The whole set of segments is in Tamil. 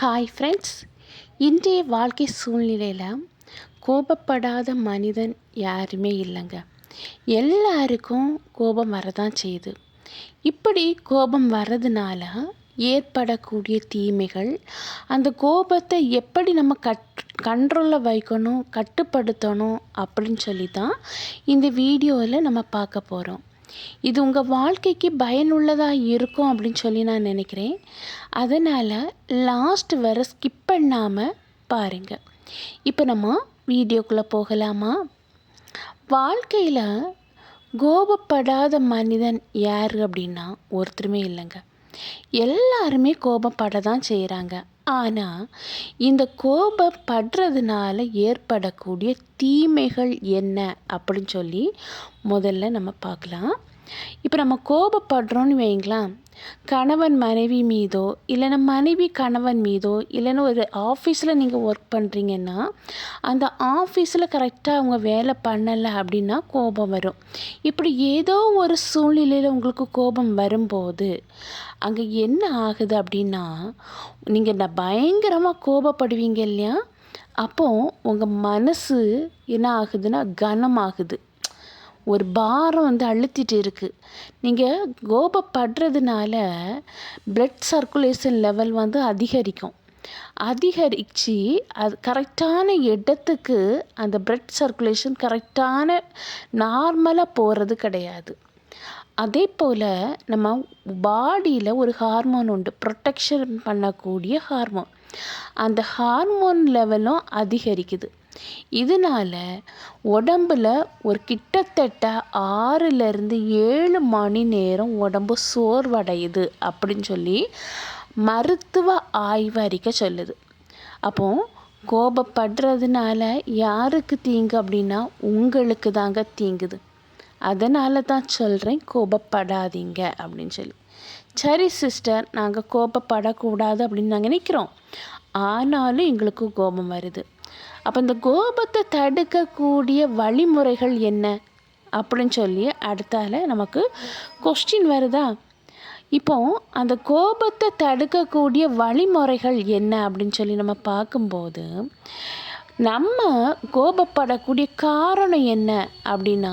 ஹாய் ஃப்ரெண்ட்ஸ் இன்றைய வாழ்க்கை சூழ்நிலையில் கோபப்படாத மனிதன் யாருமே இல்லைங்க. எல்லாருக்கும் கோபம் வரதான் செய்யுது. இப்படி கோபம் வர்றதுனால ஏற்படக்கூடிய தீமைகள் அந்த கோபத்தை எப்படி நம்ம கட் கண்ட்ரோலில் வைக்கணும் கட்டுப்படுத்தணும் அப்படின்னு சொல்லி தான் இந்த வீடியோவில் நம்ம பார்க்க போகிறோம் இது உங்கள் வாழ்க்கைக்கு பயனுள்ளதாக இருக்கும் அப்படின்னு சொல்லி நான் நினைக்கிறேன். அதனால் லாஸ்ட் வர ஸ்கிப் பண்ணாமல் பாருங்கள் இப்போ நம்ம வீடியோக்குள்ளே போகலாமா? வாழ்க்கையில் கோபப்படாத மனிதன் யார் அப்படின்னா ஒருத்தருமே இல்லைங்க. எல்லாருமே கோபப்பட தான் செய்கிறாங்க ஆனால் இந்த கோபப்படுறதுனால ஏற்படக்கூடிய தீமைகள் என்ன அப்படின்னு சொல்லி முதல்ல நம்ம பார்க்கலாம். இப்போ நம்ம கோபப்படுறோன்னு வைங்களேன் கணவன் மனைவி மீதோ இல்லைன்னா மனைவி கணவன் மீதோ இல்லைன்னா ஒரு ஆஃபீஸில் நீங்கள் ஒர்க் பண்ணுறீங்கன்னா அந்த ஆஃபீஸில் கரெக்டாக அவங்க வேலை பண்ணலை அப்படின்னா கோபம் வரும். இப்படி ஏதோ ஒரு சூழ்நிலையில் உங்களுக்கு கோபம் வரும்போது அங்கே என்ன ஆகுது அப்படின்னா நீங்கள் நான் பயங்கரமாக கோபப்படுவீங்க இல்லையா? அப்போது உங்கள் மனசு என்ன ஆகுதுன்னா கனமாகுது. ஒரு பாரம் வந்து அழுத்திட்டு இருக்குது நீங்கள் கோபப்படுறதுனால பிளட் சர்க்குலேஷன் லெவல் வந்து அதிகரிக்கும். அதிகரித்து அது கரெக்டான இடத்துக்கு அந்த பிளட் சர்க்குலேஷன் கரெக்டான நார்மலாக போகிறது கிடையாது. அதே போல் நம்ம பாடியில் ஒரு ஹார்மோன் உண்டு. ப்ரொட்டெக்ஷன் பண்ணக்கூடிய ஹார்மோன் அந்த ஹார்மோன் லெவலும் அதிகரிக்குது. இதனால் உடம்புல ஒரு கிட்டத்தட்ட ஆறுலேருந்து ஏழு மணி நேரம் உடம்பு சோர்வடையுது அப்படின்னு சொல்லி மருத்துவ ஆய்வறிக்கை சொல்லுது. அப்போது கோபப்படுறதுனால யாருக்கு தீங்கு அப்படின்னா உங்களுக்கு தாங்க தீங்குது. அதனால தான் சொல்கிறேன் கோபப்படாதீங்க அப்படின்னு சொல்லி. சரி சிஸ்டர் நாங்கள் கோபப்படக்கூடாது அப்படின்னு நாங்கள் நினைக்கிறோம் ஆனாலும் எங்களுக்கு கோபம் வருது. அப்போ இந்த கோபத்தை தடுக்கக்கூடிய வழிமுறைகள் என்ன? அப்படின்னு சொல்லி அடுத்தால நமக்கு கொஸ்டின் வருதா? இப்போ அந்த கோபத்தை தடுக்கக்கூடிய வழிமுறைகள் என்ன அப்படின்னு சொல்லி நம்ம பார்க்கும்போது நம்ம கோபப்படக்கூடிய காரணம் என்ன அப்படின்னா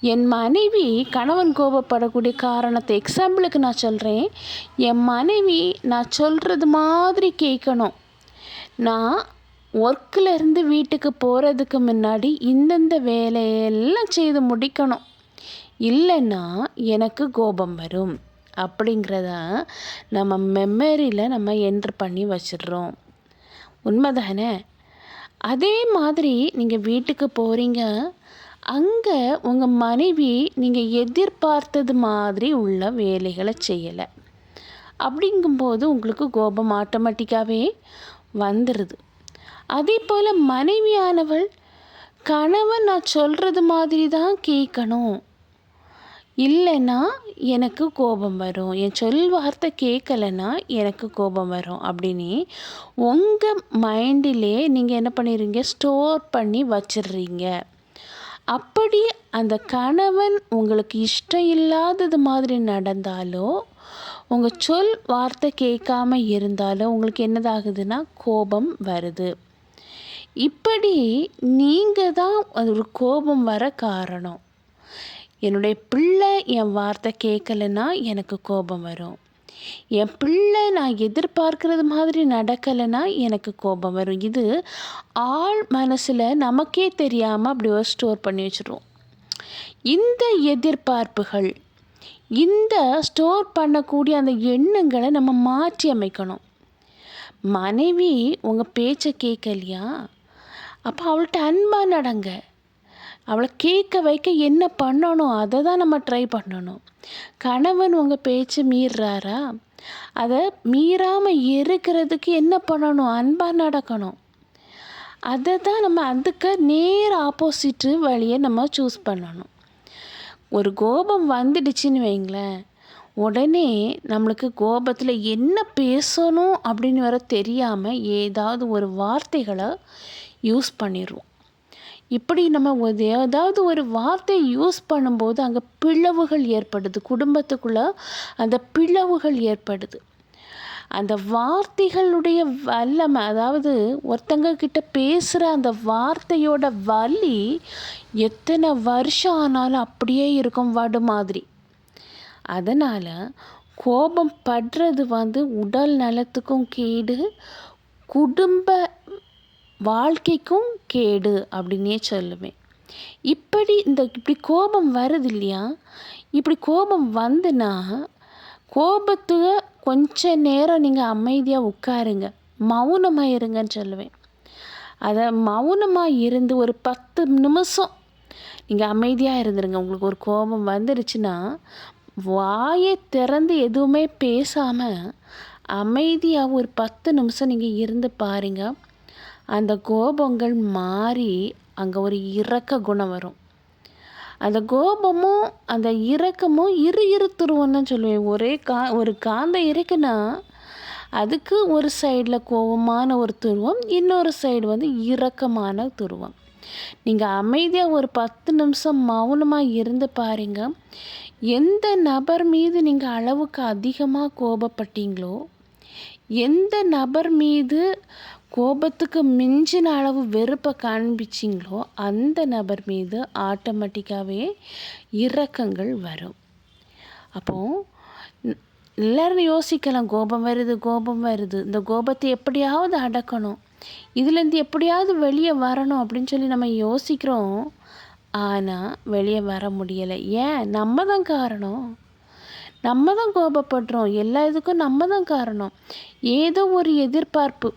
என் மனைவி கணவன் கோபப்படக்கூடிய காரணத்தை எக்ஸாம்பிளுக்கு நான் சொல்கிறேன் என் மனைவி நான் சொல்கிறது மாதிரி கேட்கணும். நான் ஒர்க்கிலேருந்து வீட்டுக்கு போகிறதுக்கு முன்னாடி இந்தந்த வேலையெல்லாம் செய்து முடிக்கணும். இல்லைன்னா எனக்கு கோபம் வரும். அப்படிங்கிறத நம்ம மெமரியில் நம்ம என்ட்ரு பண்ணி வச்சிடுறோம். உண்மைதானே? அதே மாதிரி நீங்கள் வீட்டுக்கு போகிறீங்க அங்கே உங்கள் மனைவி நீங்கள் எதிர்பார்த்தது மாதிரி உள்ள வேலைகளை செய்யலை. அப்படிங்கும்போது உங்களுக்கு கோபம் ஆட்டோமேட்டிக்காகவே வந்துடுது அதே போல் மனைவியானவள் கணவன் நான் சொல்கிறது மாதிரி தான் கேட்கணும் இல்லைன்னா எனக்கு கோபம் வரும். என் சொல் வார்த்தை கேட்கலைன்னா எனக்கு கோபம் வரும். அப்படின்னு உங்கள் மைண்டிலே நீங்கள் என்ன பண்ணிடுறீங்க? ஸ்டோர் பண்ணி வச்சிடுறீங்க. அப்படி அந்த கணவன் உங்களுக்கு இஷ்டம் இல்லாதது மாதிரி நடந்தாலோ உங்கள் சொல் வார்த்தை கேட்காம இருந்தாலும் உங்களுக்கு என்னதாகுதுன்னா கோபம் வருது. இப்படி நீங்கள் தான் ஒரு கோபம் வர காரணம். என்னுடைய பிள்ளை என் வார்த்தை கேட்கலைன்னா எனக்கு கோபம் வரும். என் பிள்ளை நான் எதிர்பார்க்கறது மாதிரி நடக்கலைன்னா எனக்கு கோபம் வரும். இது ஆள் மனசில் நமக்கே தெரியாமல் அப்படி ஒரு ஸ்டோர் பண்ணி வச்சுருவோம். இந்த எதிர்பார்ப்புகள் இந்த ஸ்டோர் பண்ணக்கூடிய அந்த எண்ணங்களை நம்ம மாற்றி அமைக்கணும். மனைவி உங்கள் பேச்சை கேட்கலையா? அப்போ அவள்கிட்ட அன்பாக நடங்க. அவளை கேட்க வைக்க என்ன பண்ணணும்? அதை தான் நம்ம ட்ரை பண்ணணும். கணவன் உங்கள் பேச்சு மீறுறாரா அதை மீறாமல் இருக்கிறதுக்கு என்ன பண்ணணும்? அன்பாக நடக்கணும். அதை தான் நம்ம அதுக்கு நேர் ஆப்போசிட்டு வழியை நம்ம சூஸ் பண்ணணும். ஒரு கோபம் வந்துடுச்சுன்னு வைங்களேன். உடனே நம்மளுக்கு கோபத்தில் என்ன பேசணும் அப்படின்னு வர தெரியாமல் ஏதாவது ஒரு வார்த்தைகளை யூஸ் பண்ணிடுவோம் இப்படி நம்ம ஏதாவது ஒரு வார்த்தை யூஸ் பண்ணும்போது அங்கே பிளவுகள் ஏற்படுது. குடும்பத்துக்குள்ளே அந்த பிளவுகள் ஏற்படுது. அந்த வார்த்தைகளுடைய வல்லமை அதாவது ஒருத்தங்க கிட்ட பேசுகிற அந்த வார்த்தையோட வலி எத்தனை வருஷம் ஆனாலும் அப்படியே இருக்கும் வடு மாதிரி. அதனால் கோபம் படுறது வந்து உடல் நலத்துக்கும் கேடு குடும்ப வாழ்க்கைக்கும் கேடு அப்படின்னே சொல்லுவேன் இப்படி இந்த இப்படி கோபம் வருது இல்லையா இப்படி கோபம் வந்துன்னா கோபத்தை கொஞ்ச நேரம் நீங்கள் அமைதியாக உட்காருங்க. மௌனமாக இருங்கன்னு சொல்லுவேன். அதை மௌனமாக இருந்து ஒரு பத்து நிமிஷம் நீங்கள் அமைதியாக இருந்துருங்க. உங்களுக்கு ஒரு கோபம் வந்துருச்சுன்னா வாயை திறந்து எதுவுமே பேசாமல் அமைதியாக ஒரு பத்து நிமிஷம் நீங்கள் இருந்து பாருங்கள் அந்த கோபங்கள் மாறி அங்கே ஒரு இறக்க குணம் வரும். அந்த கோபமும் அந்த இறக்கமும் இரு இரு துருவம்னு சொல்லுவேன். ஒரே கா ஒரு காந்த இருக்குன்னா அதுக்கு ஒரு சைடில் கோபமான ஒரு துருவம் இன்னொரு சைடு வந்து இறக்கமான துருவம். நீங்கள் அமைதியாக ஒரு பத்து நிமிஷம் மௌனமாக இருந்து பாருங்க. எந்த நபர் மீது நீங்கள் அளவுக்கு அதிகமாக கோபப்பட்டீங்களோ எந்த நபர் மீது கோபத்துக்கு மிஞ்சின அளவு வெறுப்பை காண்பிச்சிங்களோ அந்த நபர் மீது ஆட்டோமேட்டிக்காகவே இரக்கங்கள் வரும். அப்போது எல்லோரும் யோசிக்கலாம் கோபம் வருது கோபம் வருது. இந்த கோபத்தை எப்படியாவது அடக்கணும். இதுலேருந்து எப்படியாவது வெளியே வரணும் அப்படின்னு சொல்லி நம்ம யோசிக்கிறோம். ஆனால் வெளியே வர முடியலை. ஏன்? நம்ம தான் காரணம். நம்ம தான் கோபப்படுறோம். எல்லா இதுக்கும் நம்ம தான் காரணம். ஏதோ ஒரு எதிர்பார்ப்பு.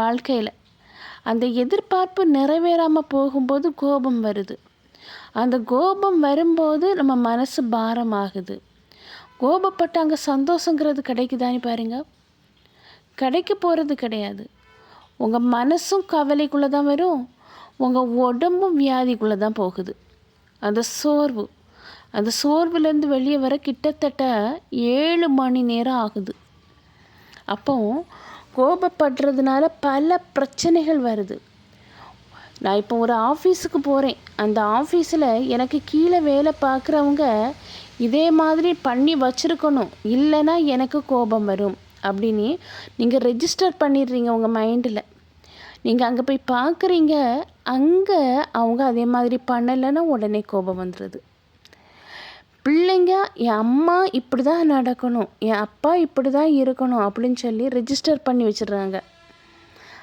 வாழ்க்கையில். அந்த எதிர்பார்ப்பு நிறைவேறாமல் போகும்போது கோபம் வருது. அந்த கோபம் வரும்போது நம்ம மனசு பாரமாகுது. கோபப்பட்டு அங்கே சந்தோஷங்கிறது கிடைக்குதான்னு பாருங்க. கிடைக்க போகிறது கிடையாது. உங்கள் மனசும் கவலைக்குள்ளே தான் வரும். உங்கள் உடம்பும் வியாதிக்குள்ளே தான் போகுது. அந்த சோர்வு. அந்த சோர்வுலேருந்து வெளியே வர கிட்டத்தட்ட ஏழு மணி நேரம் ஆகுது. அப்போ கோபப்படுறதுனால பல பிரச்சனைகள் வருது. நான் இப்போ ஒரு ஆஃபீஸுக்கு போகிறேன் அந்த ஆஃபீஸில் எனக்கு கீழே வேலை பார்க்குறவங்க இதே மாதிரி பண்ணி வச்சுருக்கணும். இல்லைன்னா எனக்கு கோபம் வரும். அப்படின்னு நீங்கள் ரெஜிஸ்டர் பண்ணிடுறீங்க உங்கள் மைண்டில் நீங்கள் அங்கே போய் பார்க்குறீங்க அங்கே அவங்க அதே மாதிரி பண்ணலைன்னா உடனே கோபம் வந்துடுது பிள்ளைங்க என் அம்மா இப்படி தான் நடக்கணும் என் அப்பா இப்படி தான் இருக்கணும் அப்படின்னு சொல்லி ரிஜிஸ்டர் பண்ணி வச்சிடுறாங்க.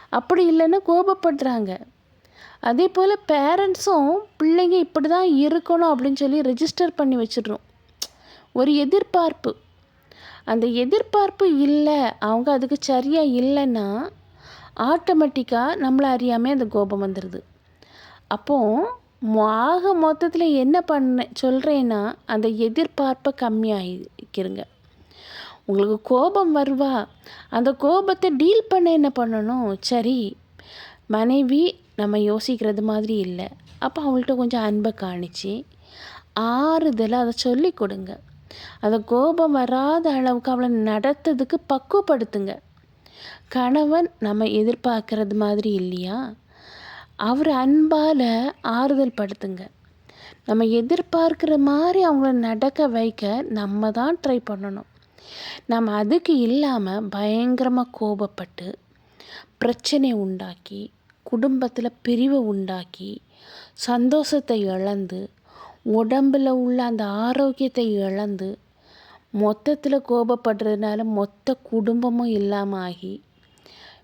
அப்படி இல்லைன்னா கோபப்படுறாங்க அதே போல் பேரண்ட்ஸும் பிள்ளைங்க இப்படி தான் இருக்கணும் அப்படின்னு சொல்லி ரிஜிஸ்டர் பண்ணி வச்சிடுறோம். ஒரு எதிர்பார்ப்பு. அந்த எதிர்பார்ப்பு இல்லை அவங்க அதுக்கு சரியாக இல்லைன்னா ஆட்டோமேட்டிக்காக நம்மளை அறியாமல் அந்த கோபம் வந்துடுது அப்போது ஆக மொத்தத்தில் என்ன பண்ண சொல்கிறேன்னா அந்த எதிர்பார்ப்பை கம்மியாகிக்கிறங்க உங்களுக்கு கோபம் வருவா அந்த கோபத்தை டீல் பண்ண என்ன பண்ணணும்? சரி மனைவி நம்ம யோசிக்கிறது மாதிரி இல்லை. அப்போ அவங்கள்ட்ட கொஞ்சம் அன்பை காணிச்சு ஆறுதலாக அதை சொல்லி கொடுங்க. அந்த கோபம் வராத அளவுக்கு அவளை நடத்துறதுக்கு பக்குவப்படுத்துங்க. கணவன் நம்ம எதிர்பார்க்கறது மாதிரி இல்லையா? அவர் அன்பால் ஆறுதல் படுத்துங்க. நம்ம எதிர்பார்க்குற மாதிரி அவங்கள நடக்க வைக்க நம்ம தான் ட்ரை பண்ணணும். நம்ம அதுக்கு இல்லாமல் பயங்கரமாக கோபப்பட்டு பிரச்சனை உண்டாக்கி குடும்பத்தில் பிரிவை உண்டாக்கி சந்தோஷத்தை இழந்து உடம்பில் உள்ள அந்த ஆரோக்கியத்தை இழந்து மொத்தத்தில் கோபப்படுறதுனால மொத்த குடும்பமும் இல்லாமல் ஆகி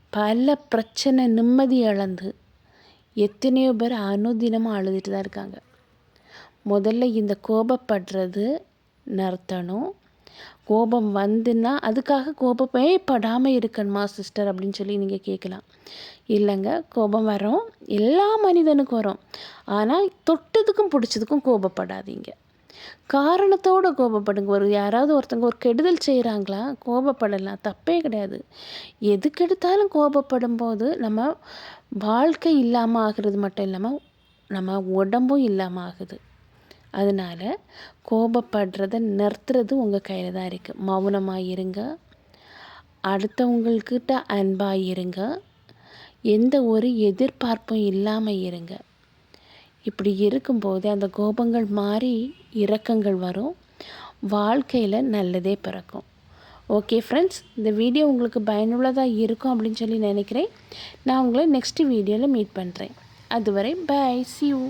பல பிரச்சனை நிம்மதி இழந்து எத்தனையோ பேர் அனுதினமும் அழுதுட்டு தான் இருக்காங்க. முதல்ல இந்த கோபப்படுறது நிறுத்தணும். கோபம் வந்துன்னா அதுக்காக கோபமே படாமல் இருக்கணுமா சிஸ்டர்? அப்படின்னு சொல்லி நீங்கள் கேட்கலாம். இல்லைங்க கோபம் வரும். எல்லா மனிதனுக்கும் வரும். ஆனால் தொட்டதுக்கும் பிடிச்சதுக்கும் கோபப்படாதீங்க. காரணத்தோடு கோபப்படுங்க. ஒரு யாராவது ஒருத்தங்க ஒரு கெடுதல் செய்கிறாங்களா கோபப்படலாம். தப்பே கிடையாது. எதுக்கெடுத்தாலும் கோபப்படும் போது நம்ம வாழ்க்கை இல்லாமல் ஆகிறது மட்டும் இல்லாமல் நம்ம உடம்பும் இல்லாமல் ஆகுது. அதனால் கோபப்படுறத நிறுத்துறது உங்கள் கையில் தான் இருக்குது மௌனமாக இருங்க. அடுத்தவங்கக்கிட்ட அன்பாக இருங்க. எந்த ஒரு எதிர்பார்ப்பும் இல்லாமல் இருங்க. இப்படி இருக்கும்போது அந்த கோபங்கள் மாறி இரக்கங்கள் வரும். வாழ்க்கையில் நல்லதே பிறக்கும். ஓகே ஃப்ரெண்ட்ஸ் இந்த வீடியோ உங்களுக்கு பயனுள்ளதாக இருக்கும் அப்படின்னு சொல்லி நினைக்கிறேன். நான் உங்களை நெக்ஸ்ட் வீடியோவில் மீட் பண்ணுறேன் அதுவரை பை சி யூ